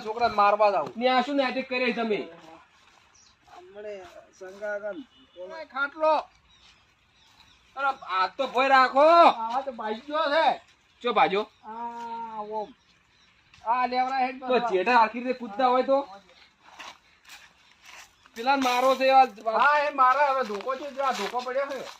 છોકરાને મારવા જાવ ને આ શું નાટક કરે તમે? હમણે સંગાગન ખાટલો. અરે આ તો ભય રાખો. આ તો બાજ્યો છે. ચો બાજો? આ ઓમ. આ લેવરા હેડ તો જેઠા આખી રીતે કૂદતા હોય તો? પેલા મારો છે હા એ મારા હવે ધોકો છે જો આ ધોકો પડ્યો છે.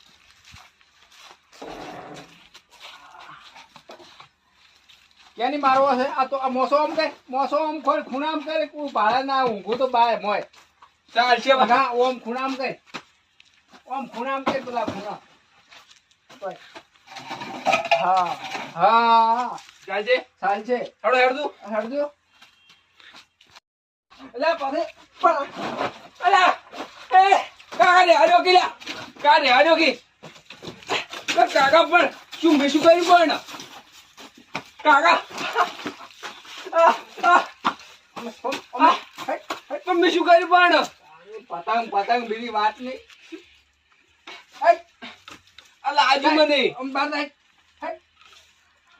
ક્યાંની મારવો છે? આ તો આ મોસો આમ કઈ મોસો આમ ખોલ ખૂણા આમ કરે હું ભાડે ના ઊંઘું તો બાય મોય. ચાલશે. ના ઓમ ખૂણા આમ કઈ. ઓમ ખૂણા આમ કઈ પેલા ખૂણા. હા હા. ચાલશે ચાલ છે હળો હેડતું હરજો અલ્યા પાસે અલ્યા એ કાકા રે હાડ્યો કે લ્યા? કા રે હાડ્યો કે? કાકા પણ શું મેં શું કર્યું પણ? પણ શું કર્યું પણ? પતંગ પતંગ બીજી વાત નહીં. અલા આજુ મને.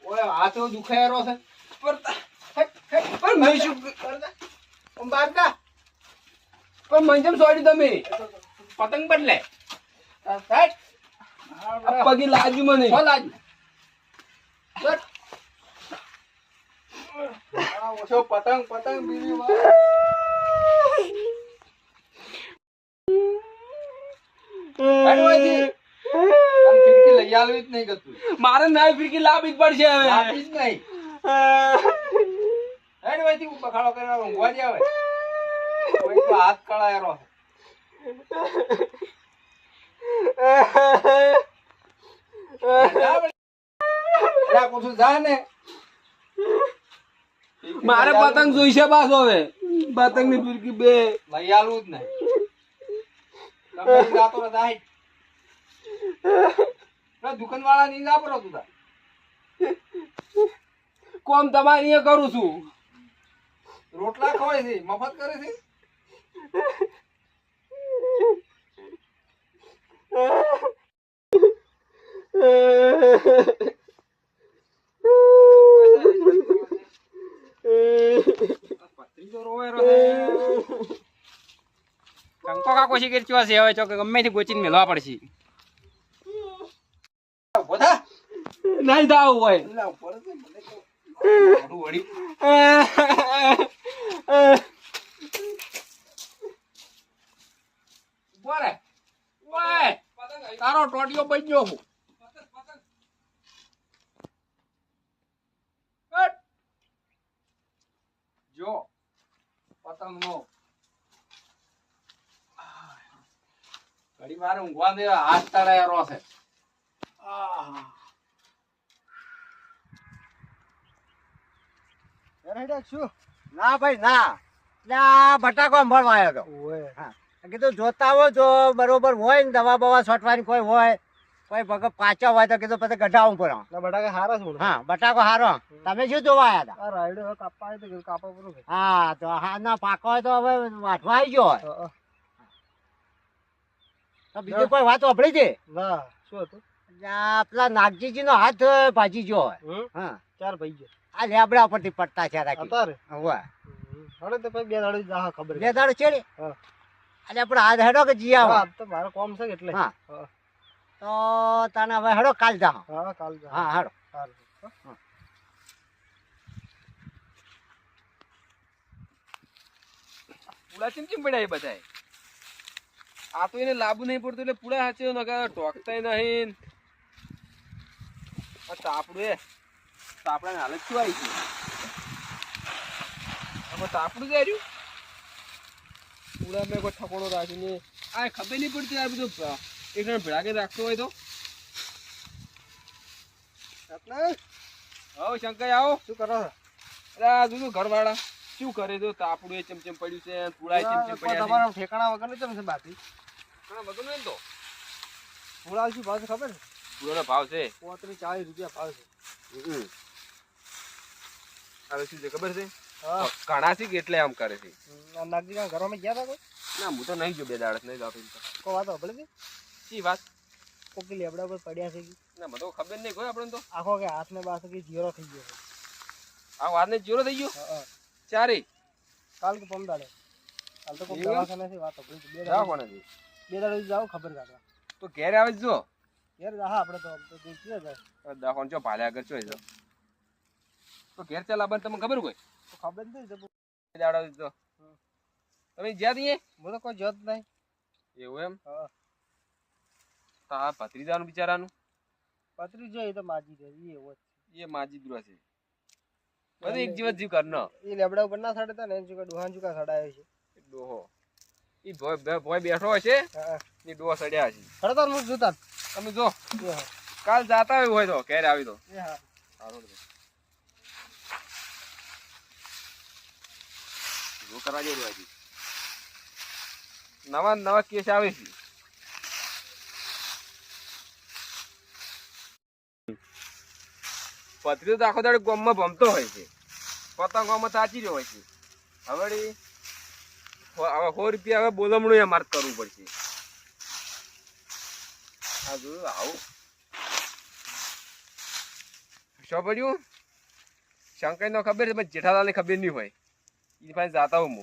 ઓય આ તો દુખાયેલો છે. પણ મેં શું કા. પણ મને કેમ સોડી તમે? પતંગ બદલે. પગી લાજુ મને. લાજુ લાજી. ઓછો પતંગ પતંગ ગતું. મારે નાઈ ફિરકી લાવવી જ પડશે હવે. લાવી જ નહીં. હેડવાથી હું બખાડો કરવા ઊંઘવા જ આવે કોઈ તો હાથ કળાયેલો. જા કુછું જા ને. મારે પતંગ જોઈશે પાછો હવે. પતંગની ફિરકી બે. ભાઈ આલવું જ નહીં. દુકાન દુકાનવાળા ની ના પરો તું કોમ તમારે અહીંયા કરું છું. રોટલા ખવાય છે મફત કરે છે? પત્રીજો કંકો કરી ચો છે? હવે ચોકે ગમે થી ગોચીને મેલવા પડશે. નહીં દાવ હોય. તારો ટોટિયો બજ્યો હું. જો પતંગ નો ઘડી ઊંઘવા દે હાથ તળાયેલો છે. ના ભાઈ ના. એટલે આ ભટાકો અંભાળવા આવ્યો હતો હા. કીધું જોતા હોય જો બરોબર હોય ને દવા બવા છોટવાની કોઈ હોય કોઈ ભગત પાછા હોય તો કીધું પછી ગઢાવું પડે બટાકા હારો છું હા બટાકો હારો. તમે શું જોવા આવ્યા હતા? આ રાયડો કાપવા આવ્યો તો કાપવા પૂરું હા તો હા ના પાકો હોય તો હવે વાટવા આવી ગયો હોય. બીજી કોઈ વાત વાપરી છે? ના શું હતું? પેલા નાગજીજી નો હાથ ભાજી ગયો હોય હા. ચાર ભાઈ ગયો આ લેબડા ઉપરથી પડતા છે રાખી. હવે. તો પછી બે દાડો જા ખબર બે દાડો છે ને. એટલે આપણે હેડો કે જીયા આવો હા તો મારો કોમ છે એટલે. હા. હા. તો તને હવે હેડો કાલ જા હા કાલ જા હા હેડો. હા. ચીમ ચીમ પડ્યા એ બધાય? આ તો એને લાભ નહીં પડતું એટલે પૂરા હાચે નકર ટોકતા નહીં. આ તાપડું એ. તાપડાની હાલત શું આવી છે આમાં તાપડું જ આવ્યું પૂળા મેં કોઈ ઠકોડો રાખીને. આ ખબર નહીં પડતી આ બધું એક જણ ભેળા રાખતો હોય તો. આવો શંકર આવો. શું કરો અરે આ જોજો ઘરવાળા. શું કરે તો તાપડું એ ચમચમ પડ્યું છે પૂળા ચમચમ પડ્યા તમારા ઠેકાણા વગરનું છે બાકી. ઘણા વગરનું ને તો. પૂળા શું ભાવ છે ખબર? પૂળાનો ભાવ છે? પોત્રીસ ચાલીસ રૂપિયા ભાવ છે. હવે શું છે ખબર છે? હા. ઘણા છે કે એટલે આમ કરે છે? નાગજી ઘરમાં ગયા હતા કોઈ? ના હું તો નહીં જો બે દાડત નહીં જાતો કોઈ વાત સાંભળી હતી શી વાત? કોકી લેબડા પર પડ્યા છે ના મને તો ખબર નહીં કોઈ આપણે તો. આખો કે હાથ ને બાસ કે જીરો થઈ ગયો આ વાત ને જીરો થઈ ગયો. ચારે? કાલ કે પમ દાડે કાલ તો કોઈ એવું? છે વાત સાંભળી બે દાડે. કોને બે દાડે જાવ ખબર કાઢવા તો ઘેર આવે છે જો. ઘેર હા આપણે તો દેખીએ જાય દાખોન જો ભાલે આગળ ચોય જો. તો ઘેર ચાલ આપણને તમને ખબર કોઈ તો ખબર નથી તો. દાડો જો તમે જ્યાં દઈએ હું તો કોઈ જત નહીં. એવું એમ? હા. તા ભત્રીજાનું બિચારાનું? પતરી જોઈએ તો માજી દે એ એવો એ માજી દુરા છે. બધું એક જીવત જીવ કર ન એ લેબડા ઉપર ના સડતા ને એમ ચુકા ડોહાન ચુકા સડાયો છે. ડોહો. ઈ ભોય બેઠો હશે હા એ ડોહો સડ્યા હશે ખડતર હું જોતા તમે જો. કાલ જાતા આવ્યું હોય તો ઘેર આવી તો. એ હા. જો કરવા જેવું હજી નવા નવા કેસ આવે છે. પથરી તો આખો દાડો ગોમમાં ભમતો હોય છે. પતંગ ગામમાં સાચી રહ્યો હોય છે. હવે હવે સો રૂપિયા હવે બોલમણું અમારે કરવું પડશે. જોયું આવું. શું પડ્યું? શંકર નો ખબર છે પણ જેઠાલાલને ખબર નહીં હોય. એ પાસે જાતા હું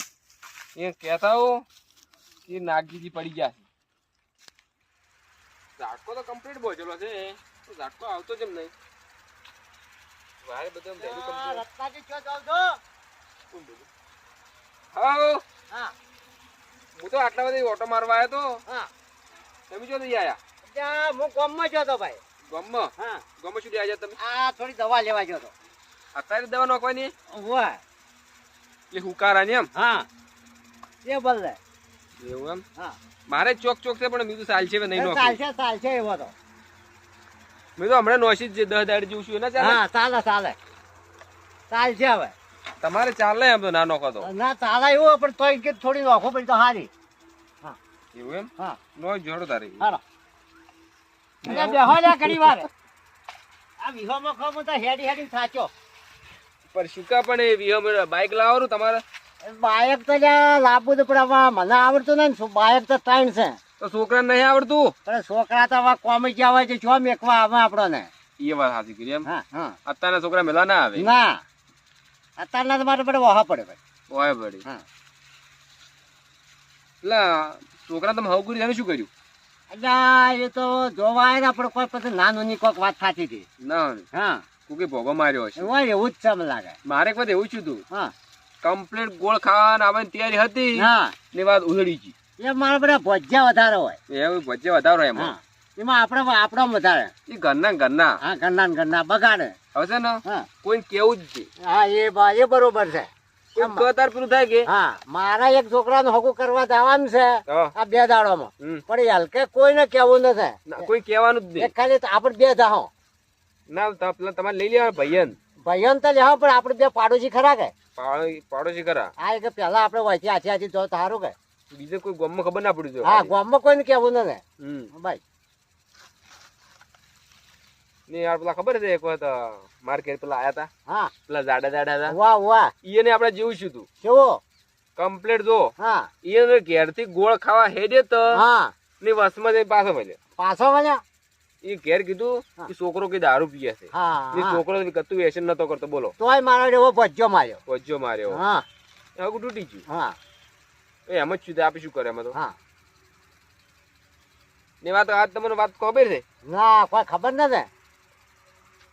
એ કહેતા હો કે નાગજીજી પડી ગયા છે. ઝાટકો તો કમ્પ્લીટ બોજેલો છે. ઝાટકો આવતો જ એમ નહીં. વારે બધું હા ભેગું complete. રત્નાજી ક્યાં જાવ છો કોણ બોલ્યું? હાઉ, હા. હું તો આટલા બધા ઓટો મારવા આવ્યો તો. હા. તમે જો નહીં આયા? હું ગામમાં જતો ભાઈ. ગમમાં? હા. ગમમાં સુધી આવ્યા તમે? આ થોડી દવા લેવા તો અત્યારે દવા નોખવાની? હોય એટલે હુકારાની એમ? હા. એ બોલે એવું એમ? હા. મારે ચોક ચોક છે પણ મેં કીધું ચાલશે નહીં નોખી. ચાલશે ચાલશે એવો તો. મેં તો હમણાં નોશી જ દસ દાડી જેવું છું એના ચાલે? હા ચાલે ચાલે. ચાલશે હવે. તમારે ચાલે એમ તો ના કદો ના ચાલે એવું પણ તોય કે થોડી નોખો પછી તો હારી. એવું એમ? હા. નો જોડો તારે હાલો. એટલે બેહો લે ઘણી વાર. આ વિહોમાં ખમો તો હેડી હેડી સાચો પણ શુકા પણ એ વિહમ બાઈક લાવવાનું તમારે? બાયક તો લ્યા લાવવું તો પણ મને આવડતું નહીં ને શું? બાયક તો ત્રણ છે. તો છોકરાને નહીં આવડતું? પણ છોકરા તો હવે કોમી ગયા હોય છે છો મેકવા આવે આપણને. એ વાત સાચી કરી એમ? હા હા. અત્યારના છોકરા મેલા ના આવે. ના. અત્યારના મારે પડે વહા પડે ભાઈ. વહા પડે. હા. એટલે છોકરા તમે હવ કરી શું કર્યું? એટલે એ તો જોવાય ને આપણે કોઈ પછી નાનું ની કોઈક વાત થતી હતી. ના હા. કોકે ભોગો માર્યો હશે. હોય એવું જ છે મને લાગે. મારે એક વાત એવું છું તું. હા. કમ્પ્લીટ ગોળ ખાવાના આવવાની તૈયારી હતી હા ને વાત ઉધડી ગઈ. એ મારા બધા ભજ્યા વધારે હોય. એવું વચ્ચે વધારો એમાં. એમાં આપણે આપણો વધારે. એ ઘરના ઘરના. હા ઘરના ઘરના બગાડે. હવે છે ને કોઈ કેવું જ છે હા એ બ- એ બરોબર છે. કોઈ પેલું થાય કે? હા મારા એક છોકરાનું હકું કરવા જવાનું છે આ બે દાડોમાં. પણ હલકે કોઈને કેવું નથી ના, કોઈ કેવાનું જ નહીં. ખાલી આપણે બે જાહો. ના તમારે લઈ લેવા ભૈયન ભૈયન તો લેવા પણ આપણે બે પાડોશી ખરા કે? પાડોશી ખરા. હા કે પેલા આપણે વાંચી આથી આથી જો સારું કે. બીજે કોઈ ગામમાં ખબર ના પડી હા ગામમાં કોઈને કેવું નથી ભાઈ. ને યાર પેલા ખબર છે એક વખત માર્કેટ પેલા આયા તા? હા. પેલા જાડા જાડા હતા. વાહ વાહ. ઈને આપણે જેવું તું. કેવો? કમ્પ્લીટ જો. હા. ઈને ઘેરથી ગોળ ખાવા હેડે તો હા. ને વસમાં પાછો મળ્યો. પાછો એ ઘેર કીધું કે છોકરો કે દારૂ પીએ છે. હા છોકરો કતું વ્યસન નતો કરતો બોલો. તોય મારો એવો ભજ્યો માર્યો. ભજ્જો માર્યો. હા. તૂટી ગયું. હા. એ એમ જ છું તે આપી શું કરે એમાં તો? હા. ને વાત આજ તમને વાત ખબર છે? ના કોઈ ખબર નથી.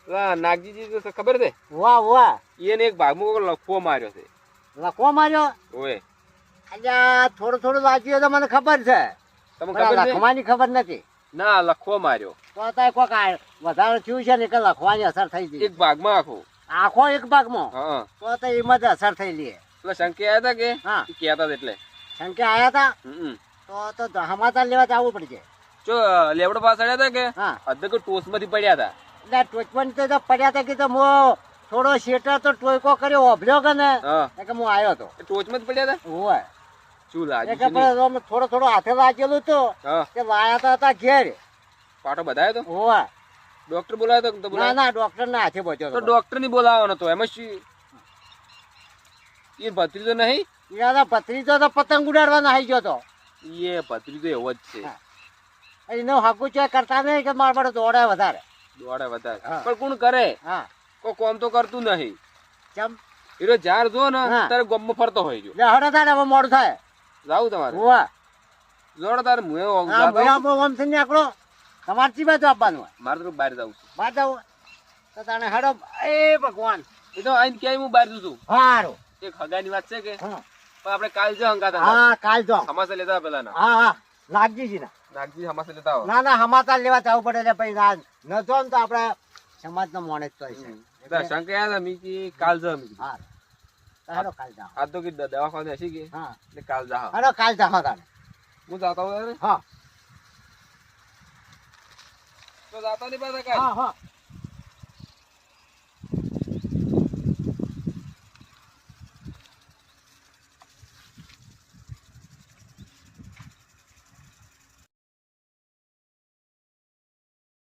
નાગજીજી તો ખબર છે? વાહ વાહ. એને એક ભાગમાં લખવો માર્યો છે. લખો માર્યો? ઓય. અલ્યા થોડું થોડું વાંચ્યું તો મને ખબર છે. તમને ખબર છે? લખવાની ખબર નથી. ના લખવો માર્યો. તો અત્યારે કોઈક આ વધારે થયું છે ને કે લખવાની અસર થઈ ગઈ. એક ભાગમાં આખો. આખો એક ભાગમાં? હા. તો તો એમાં જ અસર થઈ લે એટલે શંકે આવ્યા હતા કે? હા. કહેતા એટલે. શંકે આયા હતા. તો તો સમાચાર લેવા જવું પડશે. જો લેવડો પાસે હતા કે? હા. અધક ટોસમાંથી પડ્યા હતા એટલે ટોચપણ તો પડ્યા હતા કે તો મો થોડો શેટા તો ટોયકો કર્યો ઓભલ્યો કે ને? કે હું આવ્યો એ ટોચમાં જ પડ્યા હતા હોય શું લાગ્યું કે પણ આમ થોડો થોડો હાથે વાંચેલું તો કે વાયા હતા ઘેર. પાટો બધાયો તો? હોય ડોક્ટર બોલાયો તો તો ના ના ડોક્ટર ના હાથે બચ્યો તો ડોક્ટરની બોલાવવાનો તો એમાં શું એ ભત્રીજો નહીં? યાર પત્રીજો તો પતંગ ઉડાડવાનો આવી ગયો તો. એ ભત્રીજો એવો જ છે. એનો હકુ છે કરતા નહીં કે મારા પાસે દોડે વધારે. દોડે વધારે. પણ કોણ કરે? હા. કોઈ કોમ તો કરતું નહીં. કેમ? હીરો જાર જો ને તારે ગમમાં ફરતો હોય જો. લે હડો થાય હવે મોડું થાય. જાવ તમારે. હોવા. જોરદાર મુએ આ જાતા. ભૈયા ઓમથી નીકળો. તમાર ચી બાજુ આપવાનું મારે તો બહાર જાવ છું. બહાર જાવ તો તાણે હડો. એ ભગવાન. એ તો આઈને ક્યાંય હું બહાર જઉં છું. હારું. એક હગાની વાત છે કે? હા. પણ આપણે કાલ જો હંગાતા હા કાલ જો હમાસા લેતા પેલા ના હા. હા નાગજીજી ના. નાગજી હમાસા લેતા આવો. ના ના સમાચાર લેવા જવું પડે પછી ના ન તો આમ તો આપણે સમાજ નો મોણે જ તો છે એટલે શંકા યાદ મી કાલ જા મીકી. હા. તો કાલ જા આ તો કે દવાખાને હસી કે હા. એટલે કાલ જા હેડો કાલ જા તારે. હું જાતો હું હા. તો જાતો નહીં પાછા કાલ? હા હા.